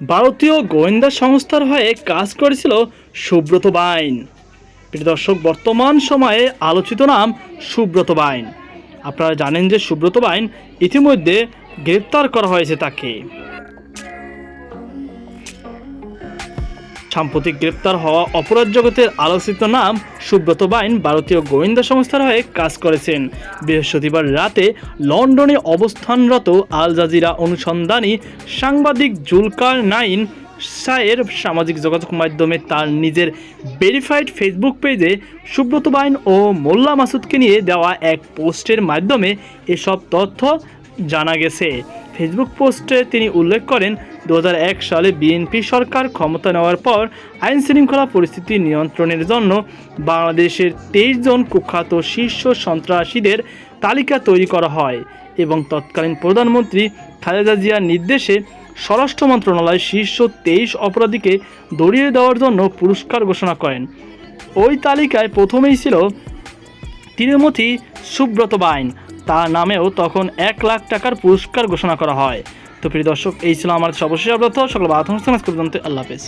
ভারতীয় গোয়েন্দা সংস্থার হয়ে কাজ করেছিল সুব্রত বাইন। প্রিয় দর্শক, বর্তমান সময়ে আলোচিত নাম সুব্রত বাইন। আপনারা জানেন যে সুব্রত বাইন ইতিমধ্যে গ্রেপ্তার করা হয়েছে তাকে। সাম্প্রতিক গ্রেপ্তার হওয়া অপরাধ জগতের আলোচিত নাম সুব্রত বাইন ভারতীয় গোয়েন্দা সংস্থার হয়ে কাজ করেছেন। বৃহস্পতিবার রাতে লন্ডনে অবস্থানরত আল জাজিরা অনুসন্ধানী সাংবাদিক জুলকার নাইন শাহের সামাজিক যোগাযোগ মাধ্যমে তার নিজের ভেরিফাইড ফেসবুক পেজে সুব্রত বাইন ও মোল্লা মাসুদকে নিয়ে দেওয়া এক পোস্টের মাধ্যমে এসব তথ্য জানা গেছে। ফেসবুক পোস্টে তিনি উল্লেখ করেন দু হাজার এক সালে বিএনপি সরকার ক্ষমতা নেওয়ার পর আইন শৃঙ্খলা পরিস্থিতি নিয়ন্ত্রণের জন্য বাংলাদেশের তেইশ জন কুখ্যাত শীর্ষ সন্ত্রাসীদের তালিকা তৈরি করা হয় এবং তৎকালীন প্রধানমন্ত্রী খালেদা জিয়ার নির্দেশে স্বরাষ্ট্র মন্ত্রণালয় শীর্ষ তেইশ অপরাধীকে দড়িয়ে দেওয়ার জন্য পুরস্কার ঘোষণা করেন। ওই তালিকায় প্রথমেই ছিল তিরুমতি সুব্রত বাইন তার নামেও তখন এক লাখ টাকার পুরস্কার ঘোষণা করা হয়। তো প্রিয় দর্শক, এই ছিল আমার সর্বশেষ অবরত সকল বাধা আল্লাহ হাফেজ।